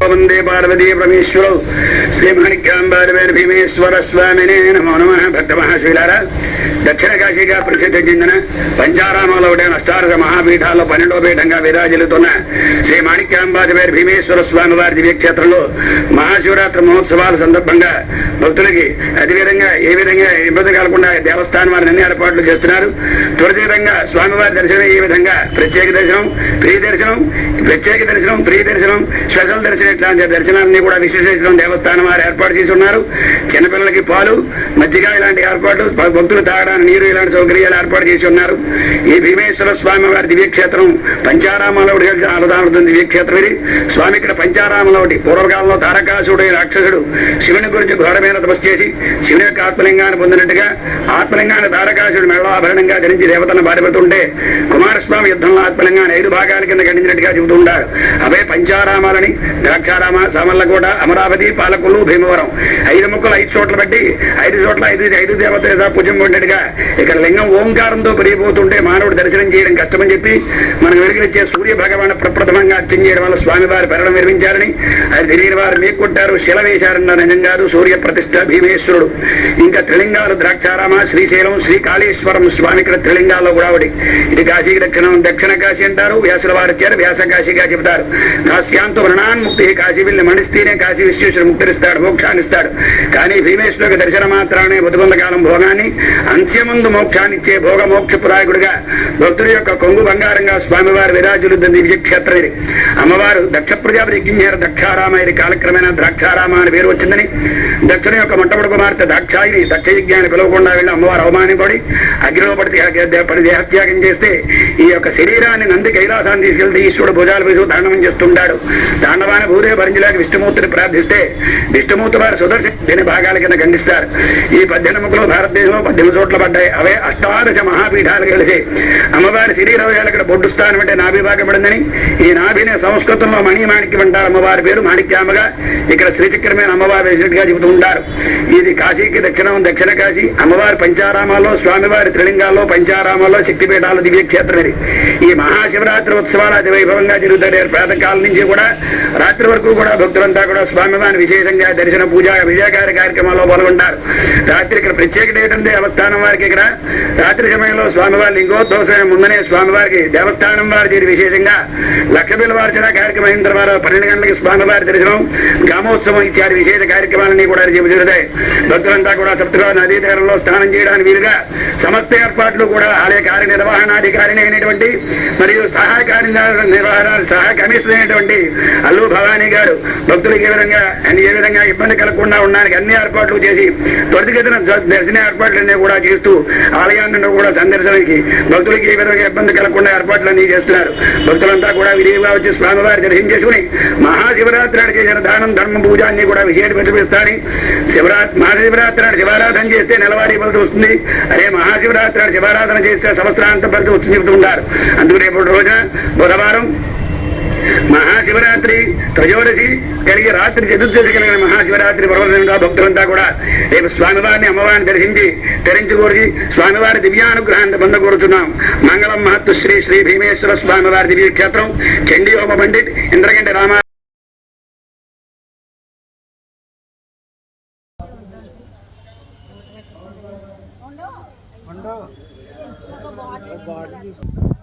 వందే పార్వతీ పరమేశ్వరౌ శ్రీ మాణిక్యాంబారి భీమేశ్వర స్వామినే నమో నమ భక్త మహాశీలారా దక్షిణ కాశీగా ప్రసిద్ధి చెందిన పంచారామంలో ఉండే అష్టాదశ మహాపీఠాల్లో పన్నెండో పీఠంగా విరాజిల్లుతున్న శ్రీ మాణిక్యాంబాజపేరు భీమేశ్వర స్వామి వారి దివ్యక్షేత్రంలో మహాశివరాత్రి మహోత్సవాల సందర్భంగా భక్తులకి అదేవిధంగా ఏ విధంగా ఇబ్బంది కలగకుండా దేవస్థానం వారిని అన్ని ఏర్పాట్లు చేస్తున్నారు. త్వరితంగా స్వామివారి దర్శనం ఈ విధంగా. ప్రత్యేక దర్శనం ఫ్రీ దర్శనం ప్రత్యేక దర్శనం ఫ్రీ దర్శనం స్పెషల్ దర్శనం ఇట్లాంటి దర్శనాన్ని కూడా విశేషించడం దేవస్థానం వారు ఏర్పాటు చేసి ఉన్నారు. చిన్నపిల్లలకి పాలు మజ్జిగ ఇలాంటి ఏర్పాట్లు భక్తులు తాగడానికి నీరు ఇలాంటి సౌకర్యాలు ఏర్పాటు చేసి ఉన్నారు. ఈ భీమేశ్వర స్వామి వారి దివ్యక్షేత్రం పంచారామంలో ఆలదాడుతుంది దివ్యక్షేత్రం ఇది. స్వామి ఇక్కడ పంచారామంలో పూర్వకాలంలో తారకాసుడు రాక్షసుడు శివుని గురించి ఘోరమైన తపస్సు చేసి శివుని యొక్క ఆత్మలింగాన్ని పొందినట్టుగా ఆత్మలింగాన్ని తారకాసుడు మెళ్ళాభరణంగా ధరించి దేవతను బాధపడుతుంటే కుమారస్వామి యుద్ధంలో ఆత్మలింగాన్ని ఐదు భాగాల కింద ఖండించినట్టుగా చెబుతూ ఉంటారు. అవే పంచారామాలని ద్రాక్షారామ సామర్లకోట అమరావతి పాలకులు భీమవరం. ఐదు ముక్కలు ఐదు చోట్ల బట్టి ఐదు చోట్ల ఐదు ఐదు దేవత పూజం కొట్టినట్టుగా ఇక్కడ లింగం ఓంకారంతో పెరిగిపోతుంటే మానవుడు దర్శనం చేయడం కష్టమని చెప్పి మనకు వెలుగునిచ్చే సూర్య భగవాన్ ప్రప్రథమంగా అర్చన చేయడం వల్ల స్వామివారి పెరడం నిర్మించారని. అది తెలియని వారు మేకొట్టారు శిల వేశారన్న నిజం కాదు సూర్య ప్రతిష్ట భీమేశ్వరుడు. ఇంకా త్రిలింగాలు ద్రాక్షారామ శ్రీశైలం శ్రీ కాళేశ్వరం స్వామి ఇక్కడ త్రిలింగాల్లో కూడా ఒకటి. ఇది కాశీ దక్షిణం దక్షిణ కాశీ అంటారు వ్యాసుల వారు వచ్చారు వ్యాస కాశీగా చెబుతారు. కాశ్యాంతో మరణాన్ముక్తి కాశీ వెళ్ళి మణిస్తేనే కాశీ విశ్వేశ్వరుడు ముక్తిస్తాడు మోక్షాన్నిస్తాడు. కానీ భీమేశ్వరుడికి దర్శన మాత్రాన్ని బతుకున్న కాలం భోగాన్ని నిత్యముందు మోక్షాన్నిచ్చే భోగ మోక్ష పురాయకుడిగా భక్తుడి యొక్క కొంగు బంగారంగా స్వామివారి విరాజులు దివ్యక్షేత్రం అమ్మవారు దక్ష ప్రజాపతి యజ్ఞారు దక్షారామ ఇది కాలక్రమేణా ద్రాక్షారామ అని పేరు వచ్చిందని దక్షిణ యొక్క మొట్టమొదటి కుమార్తె దాక్షాయిని దక్ష యజ్ఞాన్ని పిలవకుండా వెళ్ళి అమ్మవారు అవమానపడి అగ్నిలో పడి పడి దేహత్యాగం చేస్తే ఈ యొక్క శరీరాన్ని నంది కైలాసాన్ని తీసుకెళ్తే ఈశ్వరుడు భుజాలు వేసి తాండవం చేస్తుంటాడు. దాండవాన భూదే భరించలేక విష్ణుమూర్తిని ప్రార్థిస్తే విష్ణుమూర్తి వారు సుదర్శన దీని భాగాల కింద ఖండిస్తారు. ఈ పద్దెనిమిదిలో భారతదేశంలో పద్దెనిమిది చోట్ల పడ్డాయి. అవే అష్టాదశ మహాపీఠాలు కలిసి అమ్మవారి శరీర వేళ ఇక్కడ బొడ్డు స్థానం అంటే నాభి భాగం పడిందని ఈ నాభిని సంస్కృతంలో మణిమాణిక్యం అంటారు అమ్మవారి పేరు. మాణిక్యామగా ఇక్కడ శ్రీచక్రమైన అమ్మవారు వేసినట్టుగా చెబుతూ ఉంటారు. ఇది కాశీకి దక్షిణం దక్షిణ కాశీ. అమ్మవారి పంచారామాల్లో స్వామివారి త్రిలింగాల్లో పంచారామాల్లో శక్తిపీఠాలు దివ్యక్షేత్రం ఇది. ఈ మహాశివరాత్రి ఉత్సవాలు అతి వైభవంగా జరుగుతాయి ప్రాతకాలం నుంచి కూడా రాత్రి వరకు కూడా భక్తులంతా కూడా స్వామివారిని విశేషంగా దర్శన పూజ విజయకారి కార్యక్రమాల్లో పాల్గొంటారు. రాత్రి ఇక్కడ ప్రత్యేకత ఏంటంటే అవస్థానం వారికి ఇక్కడ. రాత్రి సమయంలో స్వామివారి లింగోద్భవం ముందనే స్వామివారికి దేవస్థానం వారి చేరి విశేషంగా లక్ష బిల్వార్చన కార్యక్రమం అయిన తర్వాత పన్నెండు గంటలకి స్వామివారి దర్శనం గ్రామోత్సవం ఇత్యాది విశేష కార్యక్రమాలన్నీ కూడా జరుగుతాయి. భక్తులంతా కూడా సప్తగా నదీ తీరంలో స్నానం చేయడానికి వీలుగా సమస్త ఏర్పాట్లు కూడా ఆలయ కార్యనిర్వహణాధికారిని అయినటువంటి మరియు సహాయ కార్య నిర్వహణ సహాయ కమిషనర్ అయినటువంటి అల్లు భవానీ గారు భక్తులకు ఏ విధంగా ఏ విధంగా ఇబ్బంది కలగకుండా ఉండడానికి అన్ని ఏర్పాట్లు చేసి త్వరితగతిన దర్శన ఏర్పాట్లన్నీ కూడా చేసి చేస్తూ ఆలయాన్ని కూడా సందర్శనానికి భక్తులకి ఏ విధంగా ఇబ్బంది కలగకుండా ఏర్పాట్లన్నీ చేస్తున్నారు. భక్తులంతా కూడా విరివిగా వచ్చి స్వామివారి దర్శనం చేసుకుని మహాశివరాత్రి నాడు చేసిన దానం ధర్మ పూజ అన్ని కూడా విశేష ప్రతిపిస్తారని శివరాత్రి మహాశివరాత్రి నాడు శివారాధన చేస్తే నెలవారీ ఫలితం వస్తుంది. అదే మహాశివరాత్రి నాడు శివారాధన చేస్తే సంవత్సరాంత ఫలితం వస్తుంది చెబుతుంటారు అందుకు రేపు రోజున బుధవారం మహాశివరాత్రి త్రయోదశి కలిగి రాత్రి చతుర్దశి కలిగిన మహాశివరాత్రి పర్వతంగా భక్తులంతా కూడా రేపు స్వామివారిని అమ్మవారిని దర్శించి తరించి స్వామివారి దివ్యానుగ్రహాన్ని పొందకూరుతున్నాం మంగళం మహత్తు శ్రీ శ్రీ భీమేశ్వర స్వామివారి దివ్యక్షేత్రం క్షేత్రం పండిట్ ఇంద్రగంటి రామ ఉండవు. ఒక